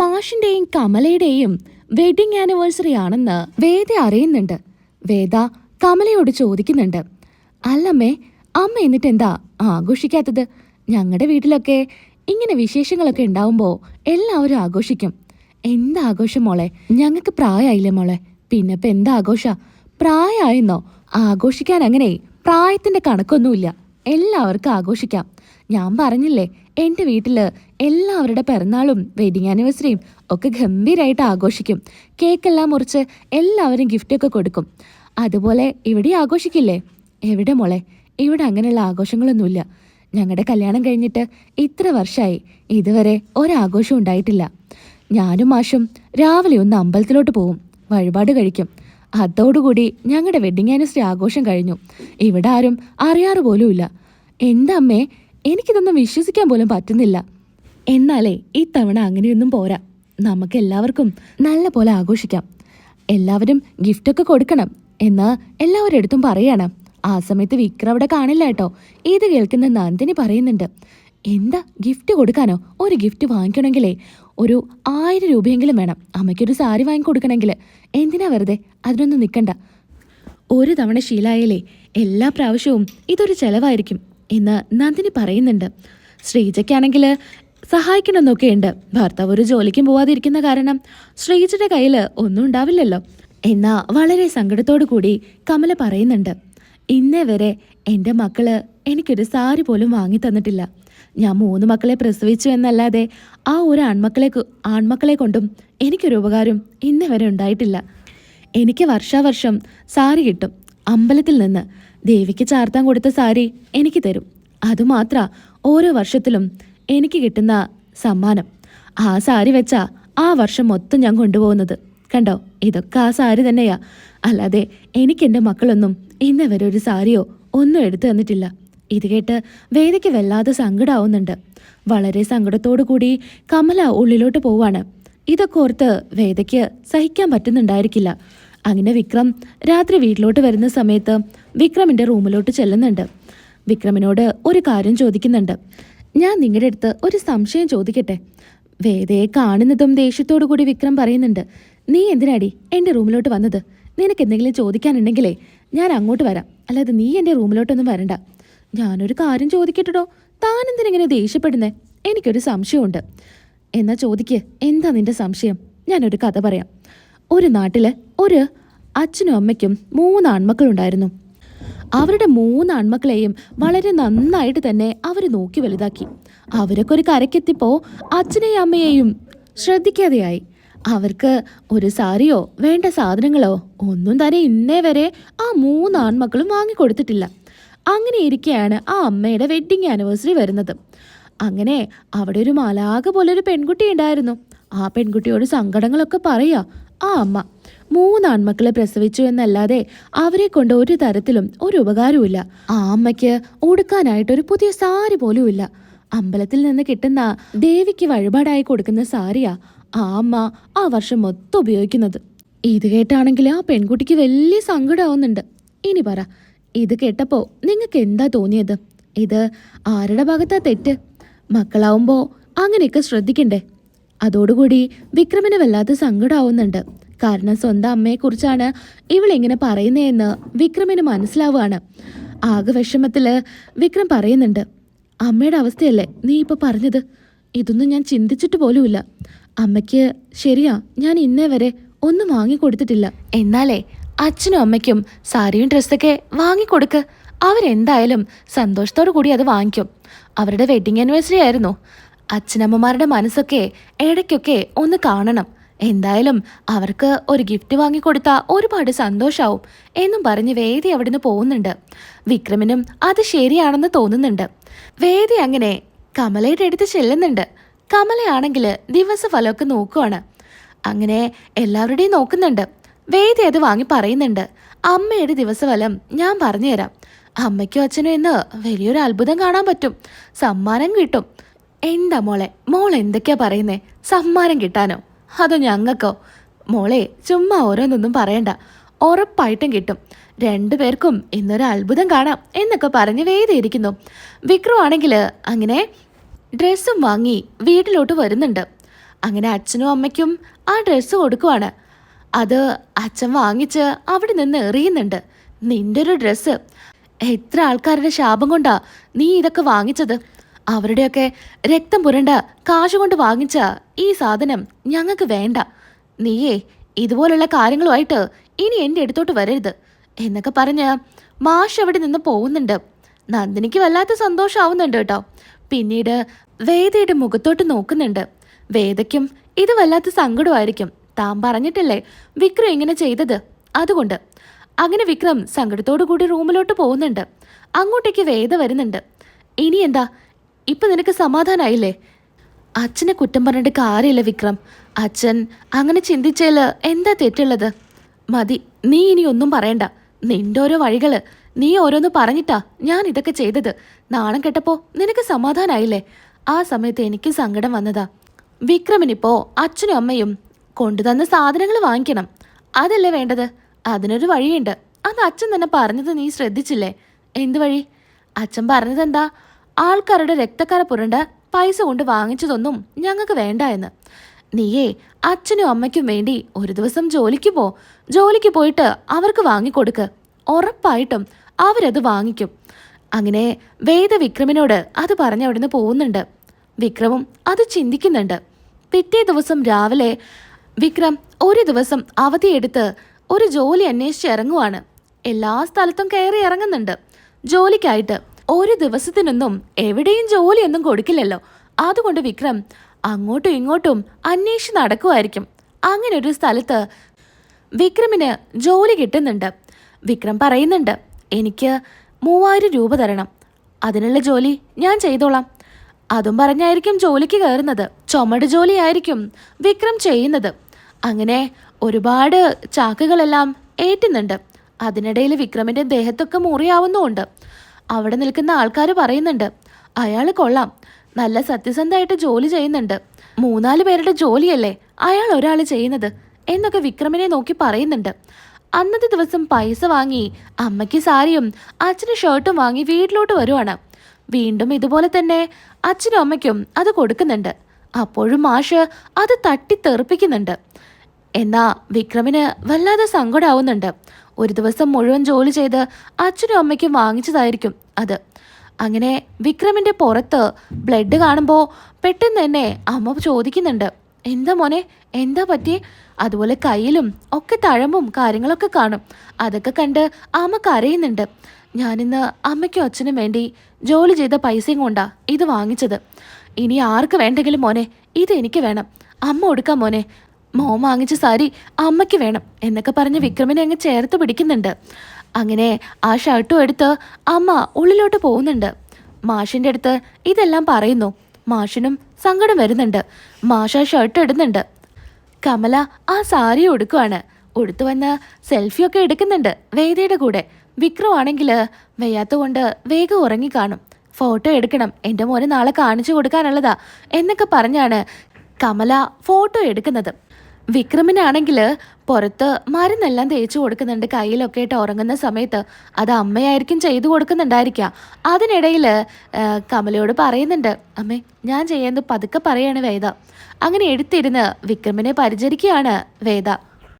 മാഷിന്റെയും കമലയുടെയും wedding anniversary ആണെന്ന് വേദ അറിയുന്നുണ്ട്. വേദ കമലയോട് ചോദിക്കുന്നുണ്ട്. അല്ലമ്മേ അമ്മ എന്നിട്ട് എന്താ ആഘോഷിക്കാത്തത്? ഞങ്ങളുടെ വീട്ടിലൊക്കെ ഇങ്ങനെ വിശേഷങ്ങളൊക്കെ ഉണ്ടാവുമ്പോൾ എല്ലാവരും ആഘോഷിക്കും. എന്താ ആഘോഷം മോളെ? ഞങ്ങൾക്ക് പ്രായമായില്ലേ മോളെ? പിന്നെ ഇപ്പം എന്താ ആഘോഷ? പ്രായമായെന്നോ ആഘോഷിക്കാൻ അങ്ങനെ പ്രായത്തിന്റെ കണക്കൊന്നുമില്ല. എല്ലാവർക്കും ആഘോഷിക്കാം. ഞാൻ പറഞ്ഞില്ലേ എന്റെ വീട്ടിൽ എല്ലാവരുടെ പിറന്നാളും വെഡിങ് ആനിവേഴ്സറിയും ഒക്കെ ഗംഭീരമായിട്ട് ആഘോഷിക്കും. കേക്കെല്ലാം മുറിച്ച് എല്ലാവരും ഗിഫ്റ്റൊക്കെ കൊടുക്കും. അതുപോലെ ഇവിടെ ആഘോഷിക്കില്ലേ? എവിടെ മോളെ? ഇവിടെ അങ്ങനെയുള്ള ആഘോഷങ്ങളൊന്നുമില്ല. ഞങ്ങളുടെ കല്യാണം കഴിഞ്ഞിട്ട് ഇത്ര വർഷമായി ഇതുവരെ ഒരാഘോഷവും ഉണ്ടായിട്ടില്ല. ഞാനും മാഷും രാവിലെ ഒന്ന് അമ്പലത്തിലോട്ട് പോവും. വഴിപാട് കഴിക്കും. അതോടുകൂടി ഞങ്ങളുടെ വെഡിങ് ആനിവേഴ്സറി ആഘോഷം കഴിഞ്ഞു. ഇവിടെ ആരും അറിയാറ് പോലുമില്ല. എന്താ അമ്മേ എനിക്കിതൊന്നും വിശ്വസിക്കാൻ പോലും പറ്റുന്നില്ല. എന്നാലേ ഇത്തവണ അങ്ങനെയൊന്നും പോരാ. നമുക്ക് എല്ലാവർക്കും നല്ല പോലെ ആഘോഷിക്കാം. എല്ലാവരും ഗിഫ്റ്റൊക്കെ കൊടുക്കണം എന്ന് എല്ലാവരുടെ അടുത്തും പറയണം. ആ സമയത്ത് വിക്രം അവിടെ കാണില്ല കേട്ടോ. ഇത് കേൾക്കുന്ന നന്ദിനി പറയുന്നുണ്ട്. എന്താ ഗിഫ്റ്റ് കൊടുക്കാനോ? ഒരു ഗിഫ്റ്റ് വാങ്ങിക്കണമെങ്കിലേ ഒരു ആയിരം രൂപയെങ്കിലും വേണം. അമ്മയ്ക്കൊരു സാരി വാങ്ങിക്കൊടുക്കണമെങ്കിൽ എന്തിനാ വെറുതെ? അതിനൊന്നും നിൽക്കണ്ട ഒരു തവണ ശീലായാലേ എല്ലാ പ്രാവശ്യവും ഇതൊരു ചെലവായിരിക്കും. എന്ന് നന്ദിനി പറയുന്നുണ്ട്. ശ്രീജയ്ക്കാണെങ്കിൽ സഹായിക്കണമെന്നൊക്കെയുണ്ട്. ഭർത്താവ് ഒരു ജോലിക്കും പോവാതിരിക്കുന്ന കാരണം ശ്രീജയുടെ കയ്യിൽ ഒന്നും ഉണ്ടാവില്ലല്ലോ. എന്നാ വളരെ സങ്കടത്തോടു കൂടി കമല പറയുന്നുണ്ട്. ഇന്നേ വരെ എന്റെ മക്കൾ എനിക്കൊരു സാരി പോലും വാങ്ങി തന്നിട്ടില്ല. ഞാൻ മൂന്ന് മക്കളെ പ്രസവിച്ചു എന്നല്ലാതെ ആ ഒരു ആൺമക്കളെ ആൺമക്കളെ കൊണ്ടും എനിക്കൊരു ഉപകാരം ഇന്നേ വരെ ഉണ്ടായിട്ടില്ല. എനിക്ക് വർഷാവർഷം സാരി കിട്ടും. അമ്പലത്തിൽ നിന്ന് ദേവിക്ക് ചാർത്താൻ കൊടുത്ത സാരി എനിക്ക് തരും. അതുമാത്ര ഓരോ വർഷത്തിലും എനിക്ക് കിട്ടുന്ന സമ്മാനം. ആ സാരി വെച്ചാ ആ വർഷം മൊത്തം ഞാൻ കൊണ്ടുപോകുന്നത്. കണ്ടോ? ഇതൊക്കെ ആ സാരി തന്നെയാ. അല്ലാതെ എനിക്ക് എന്റെ മക്കളൊന്നും ഇന്നവരെ ഒരു സാരിയോ ഒന്നും എടുത്തു തന്നിട്ടില്ല. ഇത് കേട്ട് വേദയ്ക്ക് വല്ലാതെ സങ്കടാവുന്നുണ്ട്. വളരെ സങ്കടത്തോടു കൂടി കമല ഉള്ളിലോട്ട് പോവാണ്. ഇതൊക്കെ ഓർത്ത് വേദയ്ക്ക് സഹിക്കാൻ പറ്റുന്നുണ്ടായിരിക്കില്ല. അങ്ങനെ വിക്രം രാത്രി വീട്ടിലോട്ട് വരുന്ന സമയത്ത് വിക്രമിന്റെ റൂമിലോട്ട് ചെല്ലുന്നുണ്ട്. വിക്രമിനോട് ഒരു കാര്യം ചോദിക്കുന്നുണ്ട്. ഞാൻ നിങ്ങളുടെ അടുത്ത് ഒരു സംശയം ചോദിക്കട്ടെ? വേദയെ കാണുന്നതും ദേഷ്യത്തോടു കൂടി വിക്രം പറയുന്നുണ്ട്. നീ എന്തിനാടി എന്റെ റൂമിലോട്ട് വന്നത്? നിനക്ക് എന്തെങ്കിലും ചോദിക്കാനുണ്ടെങ്കിലേ ഞാൻ അങ്ങോട്ട് വരാം. അല്ലാതെ നീ എന്റെ റൂമിലോട്ടൊന്നും വരണ്ട. ഞാനൊരു കാര്യം ചോദിക്കട്ടോ താൻ ദേഷ്യപ്പെടുന്നേ? എനിക്കൊരു സംശയമുണ്ട്. എന്നാ ചോദിക്ക്. എന്താ നിന്റെ സംശയം? ഞാനൊരു കഥ പറയാം. ഒരു നാട്ടിൽ ഒരു അച്ഛനും അമ്മയ്ക്കും മൂന്ന് ആൺമക്കളുണ്ടായിരുന്നു അവരുടെ മൂന്ന് ആൺമക്കളെയും വളരെ നന്നായിട്ട് തന്നെ അവർ നോക്കി വലുതാക്കി. അവരൊക്കെ ഒരു കരക്കെത്തിപ്പോ അച്ഛനെയും അമ്മയെയും ശ്രദ്ധിക്കാതെയായി. അവർക്ക് ഒരു സാരിയോ വേണ്ട സാധനങ്ങളോ ഒന്നും തന്നെ ഇന്നേ വരെ ആ മൂന്ന് ആൺമക്കളും വാങ്ങിക്കൊടുത്തിട്ടില്ല. അങ്ങനെ ഇരിക്കെയാണ് ആ അമ്മയുടെ വെഡ്ഡിങ് ആനിവേഴ്സറി വരുന്നത്. അങ്ങനെ അവിടെ ഒരു മാലാക പോലെ ഒരു പെൺകുട്ടി ഉണ്ടായിരുന്നു. ആ പെൺകുട്ടിയോട് സങ്കടങ്ങളൊക്കെ പറയാ. ആ അമ്മ. മൂന്ന് ആൺമക്കളെ പ്രസവിച്ചു എന്നല്ലാതെ അവരെ കൊണ്ട് ഒരു തരത്തിലും ഒരു ഉപകാരവുമില്ല. ആ അമ്മയ്ക്ക് ഉടുക്കാനായിട്ട് ഒരു പുതിയ സാരി പോലും ഇല്ല. അമ്പലത്തിൽ നിന്ന് കിട്ടുന്ന ദേവിക്ക് വഴിപാടായി കൊടുക്കുന്ന സാരിയാ ആ അമ്മ ആ വർഷം മൊത്തം ഉപയോഗിക്കുന്നത്. ഇത് കേട്ടാണെങ്കിൽ ആ പെൺകുട്ടിക്ക് വലിയ സങ്കടമാവുന്നുണ്ട് ഇനി പറ ഇത് കേട്ടപ്പോ നിങ്ങൾക്ക് എന്താ തോന്നിയത്? ഇത് ആരുടെ ഭാഗത്താ തെറ്റ്? മക്കളാവുമ്പോ അങ്ങനെയൊക്കെ ശ്രദ്ധിക്കണ്ടേ? അതോടുകൂടി വിക്രമിന് വല്ലാത്ത സങ്കടമാവുന്നുണ്ട് കാരണം സ്വന്തം അമ്മയെക്കുറിച്ചാണ് ഇവളിങ്ങനെ പറയുന്നതെന്ന് വിക്രമിന് മനസ്സിലാവുകയാണ്. ആകെ വിഷമത്തിൽ വിക്രം പറയുന്നുണ്ട് അമ്മയുടെ അവസ്ഥയല്ലേ നീ ഇപ്പൊ പറഞ്ഞത്? ഇതൊന്നും ഞാൻ ചിന്തിച്ചിട്ട് പോലുമില്ല. അമ്മയ്ക്ക് ശരിയാ ഞാൻ ഇന്നേ വരെ ഒന്നും വാങ്ങിക്കൊടുത്തിട്ടില്ല. എന്നാലേ അച്ഛനും അമ്മയ്ക്കും സാരിയും ഡ്രസ്സൊക്കെ വാങ്ങിക്കൊടുക്ക്. അവരെന്തായാലും സന്തോഷത്തോടു കൂടി അത് വാങ്ങിക്കും. അവരുടെ വെഡിങ് ആനിവേഴ്സറി ആയിരുന്നു. അച്ഛനമ്മമാരുടെ മനസ്സൊക്കെ ഇടയ്ക്കൊക്കെ ഒന്ന് കാണണം. എന്തായാലും അവർക്ക് ഒരു ഗിഫ്റ്റ് വാങ്ങിക്കൊടുത്താൽ ഒരുപാട് സന്തോഷാവും എന്നും പറഞ്ഞ് വേദി അവിടുന്ന് പോകുന്നുണ്ട്. വിക്രമിനും അത് ശരിയാണെന്ന് തോന്നുന്നുണ്ട്. വേദി അങ്ങനെ കമലയുടെ അടുത്ത് ചെല്ലുന്നുണ്ട്. കമലയാണെങ്കിൽ ദിവസഫലമൊക്കെ നോക്കുവാണ്. അങ്ങനെ എല്ലാവരുടെയും നോക്കുന്നുണ്ട്. വേദി അത് വാങ്ങി പറയുന്നുണ്ട്. അമ്മയുടെ ദിവസഫലം ഞാൻ പറഞ്ഞുതരാം. അമ്മയ്ക്കും അച്ഛനും ഇന്ന് വലിയൊരു അത്ഭുതം കാണാൻ പറ്റും. സമ്മാനം കിട്ടും. എന്താ മോളെ? മോൾ എന്തൊക്കെയാ പറയുന്നേ? സമ്മാനം കിട്ടാനോ? അതോ ഞങ്ങൾക്കോ? മോളെ ചുമ്മാ ഓരോന്നൊന്നും പറയണ്ട. ഉറപ്പായിട്ടും കിട്ടും. രണ്ടുപേർക്കും ഇന്നൊരു അത്ഭുതം കാണാം എന്നൊക്കെ പറഞ്ഞ് വേദിയിരിക്കുന്നു വിക്രം ആണെങ്കിൽ അങ്ങനെ ഡ്രസ്സും വാങ്ങി വീട്ടിലോട്ട് വരുന്നുണ്ട്. അങ്ങനെ അച്ഛനും അമ്മയ്ക്കും ആ ഡ്രസ്സ് കൊടുക്കുവാണ്. അത് അച്ഛൻ വാങ്ങിച്ച് അവിടെ നിന്ന് എറിയുന്നുണ്ട്. നിന്റെ ഒരു ഡ്രസ്സ്. എത്ര ആൾക്കാരുടെ ശാപം കൊണ്ടാ നീ ഇതൊക്കെ വാങ്ങിച്ചത്? അവരുടെയൊക്കെ രക്തം പുരണ്ട കാശ് കൊണ്ട് വാങ്ങിച്ച ഈ സാധനം ഞങ്ങൾക്ക് വേണ്ട. നീയേ ഇതുപോലുള്ള കാര്യങ്ങളുമായിട്ട് ഇനി എന്റെ അടുത്തോട്ട് വരരുത് എന്നൊക്കെ പറഞ്ഞ് മാഷ് അവിടെ നിന്ന് പോകുന്നുണ്ട്. നന്ദിനിക്ക് വല്ലാത്ത സന്തോഷമാവുന്നുണ്ട് കേട്ടോ. പിന്നീട് വേദയുടെ മുഖത്തോട്ട് നോക്കുന്നുണ്ട്. വേദയ്ക്കും ഇത് വല്ലാത്ത സങ്കടമായിരിക്കും. താൻ പറഞ്ഞിട്ടല്ലേ വിക്രം ഇങ്ങനെ ചെയ്തത്? അതുകൊണ്ട്. അങ്ങനെ വിക്രം സങ്കടത്തോടു കൂടി റൂമിലോട്ട് പോകുന്നുണ്ട്. അങ്ങോട്ടേക്ക് വേദ വരുന്നുണ്ട്. ഇനി എന്താ ഇപ്പൊ നിനക്ക് സമാധാനായില്ലേ? അച്ഛനെ കുറ്റം പറഞ്ഞിട്ട് കാര്യമില്ല വിക്രം. അച്ഛൻ അങ്ങനെ ചിന്തിച്ചേൽ എന്താ തെറ്റുള്ളത്? മതി നീ ഇനി ഒന്നും പറയണ്ട. നിന്റെ ഓരോ വഴികൾ. നീ ഓരോന്ന് പറഞ്ഞിട്ടാ ഞാൻ ഇതൊക്കെ ചെയ്തത്. നാണം കെട്ടപ്പോ നിനക്ക് സമാധാനായില്ലേ? ആ സമയത്ത് എനിക്ക് സങ്കടം വന്നതാ. വിക്രമിനിപ്പോ അച്ഛനും അമ്മയും കൊണ്ടുതന്ന സാധനങ്ങൾ വാങ്ങിക്കണം. അതല്ലേ വേണ്ടത്? അതിനൊരു വഴിയുണ്ട്. അത് അച്ഛൻ തന്നെ പറഞ്ഞത് നീ ശ്രദ്ധിച്ചില്ലേ? എന്ത് വഴി? അച്ഛൻ പറഞ്ഞതെന്താ? ആൾക്കാരുടെ രക്തക്കര പുരണ്ട പൈസ കൊണ്ട് വാങ്ങിച്ചതൊന്നും ഞങ്ങൾക്ക് വേണ്ട എന്ന്. നീയേ അച്ഛനും അമ്മയ്ക്കും വേണ്ടി ഒരു ദിവസം ജോലിക്ക് പോ. ജോലിക്ക് പോയിട്ട് അവർക്ക് വാങ്ങിക്കൊടുക്ക്. ഉറപ്പായിട്ടും അവരത് വാങ്ങിക്കും. അങ്ങനെ വേദ വിക്രമിനോട് അത് പറഞ്ഞ് അവിടുന്ന് പോകുന്നുണ്ട്. വിക്രമും അത് ചിന്തിക്കുന്നുണ്ട്. പിറ്റേ ദിവസം രാവിലെ വിക്രം ഒരു ദിവസം അവധിയെടുത്ത് ഒരു ജോലി അന്വേഷിച്ച് ഇറങ്ങുവാണ്. എല്ലാ സ്ഥലത്തും കയറി ഇറങ്ങുന്നുണ്ട്. ജോലിക്കായിട്ട് ഒരു ദിവസത്തിനൊന്നും എവിടെയും ജോലിയൊന്നും കൊടുക്കില്ലല്ലോ. അതുകൊണ്ട് വിക്രം അങ്ങോട്ടും ഇങ്ങോട്ടും അന്വേഷിച്ച് നടക്കുമായിരിക്കും അങ്ങനെ ഒരു സ്ഥലത്ത് വിക്രമിന് ജോലി കിട്ടുന്നുണ്ട്. വിക്രം പറയുന്നുണ്ട് എനിക്ക് മൂവായിരം രൂപ തരണം. അതിനുള്ള ജോലി ഞാൻ ചെയ്തോളാം. അതും പറഞ്ഞായിരിക്കും ജോലിക്ക് കയറുന്നത്. ചുമട് ജോലിയായിരിക്കും വിക്രം ചെയ്യുന്നത്. അങ്ങനെ ഒരുപാട് ചാക്കുകളെല്ലാം ഏറ്റുന്നുണ്ട്. അതിനിടയിൽ വിക്രമിന്റെ ദേഹത്തൊക്കെ മുറിയാവുന്നുമുണ്ട്. അവിടെ നിൽക്കുന്ന ആൾക്കാർ പറയുന്നുണ്ട് അയാൾ കൊള്ളാം. നല്ല സത്യസന്ധമായിട്ട് ജോലി ചെയ്യുന്നുണ്ട്. മൂന്നാൽ പേരുടെ ജോലിയല്ലേ അയാൾ ഒരാൾ ചെയ്യുന്നത്? എന്നൊക്കെ വിക്രമിനെ നോക്കി പറയുന്നുണ്ട്. അന്നത്തെ ദിവസം പൈസ വാങ്ങി അമ്മയ്ക്ക് സാരിയും അച്ഛന് ഷർട്ടും വാങ്ങി വീട്ടിലോട്ട് വരുവാണ്. വീണ്ടും ഇതുപോലെ തന്നെ അച്ഛനും അമ്മയ്ക്കും അത് കൊടുക്കുന്നുണ്ട്. അപ്പോഴും മാഷ് അത് തട്ടിത്തെറിപ്പിക്കുന്നുണ്ട്. എന്നാ വിക്രമിന് വല്ലാതെ സങ്കടമാവുന്നുണ്ട് ഒരു ദിവസം മുഴുവൻ ജോലി ചെയ്ത് അച്ഛനും അമ്മയ്ക്കും വാങ്ങിച്ചതായിരിക്കും അത്. അങ്ങനെ വിക്രമിന്റെ പുറത്ത് ബ്ലഡ് കാണുമ്പോൾ പെട്ടെന്ന് തന്നെ അമ്മ ചോദിക്കുന്നുണ്ട് എന്താ മോനെ എന്താ പറ്റി അതുപോലെ കയ്യിലും ഒക്കെ തഴമ്പും കാര്യങ്ങളൊക്കെ കാണും. അതൊക്കെ കണ്ട് അമ്മ കരയുന്നുണ്ട്. ഞാനിന്ന് അമ്മയ്ക്കും അച്ഛനും വേണ്ടി ജോലി ചെയ്ത പൈസയും കൊണ്ടാ ഇത് വാങ്ങിച്ചത്. ഇനി ആർക്ക് വേണ്ടെങ്കിലും മോനെ ഇത് എനിക്ക് വേണം. അമ്മ കൊടുക്കാം മോനെ മോൻ വാങ്ങിച്ച സാരി അമ്മയ്ക്ക് വേണം എന്നൊക്കെ പറഞ്ഞ് വിക്രമിനെ അങ്ങ് ചേർത്ത് പിടിക്കുന്നുണ്ട്. അങ്ങനെ ആ ഷർട്ടും എടുത്ത് അമ്മ ഉള്ളിലോട്ട് പോകുന്നുണ്ട്. മാഷിന്റെ അടുത്ത് ഇതെല്ലാം പറയുന്നു. മാഷിനും സങ്കടം വരുന്നുണ്ട്. മാഷ ഷർട്ട് ഇടുന്നുണ്ട്. കമല ആ സാരി ഉടുക്കുവാണ്. ഉടുത്തു വന്ന് സെൽഫിയൊക്കെ എടുക്കുന്നുണ്ട് വേദയുടെ കൂടെ. വിക്രം ആണെങ്കിൽ വയ്യാത്ത കൊണ്ട് വേഗം ഉറങ്ങി കാണും. ഫോട്ടോ എടുക്കണം. എന്റെ മോനെ നാളെ കാണിച്ചു കൊടുക്കാനുള്ളതാ എന്നൊക്കെ പറഞ്ഞാണ് കമല ഫോട്ടോ എടുക്കുന്നത്. വിക്രമിനാണെങ്കിൽ പുറത്ത് മരുന്നെല്ലാം തേച്ചു കൊടുക്കുന്നുണ്ട്. കയ്യിലൊക്കെ ഇട്ട് ഉറങ്ങുന്ന സമയത്ത് അത് അമ്മയായിരിക്കും ചെയ്തു കൊടുക്കുന്നുണ്ടായിരിക്കാം അതിനിടയിൽ കമലയോട് പറയുന്നുണ്ട് അമ്മേ ഞാൻ ചെയ്യുന്നത് പതുക്കെ പറയാണ് വേദ. അങ്ങനെ എടുത്തിരുന്ന് വിക്രമിനെ പരിചരിക്കുകയാണ് വേദ.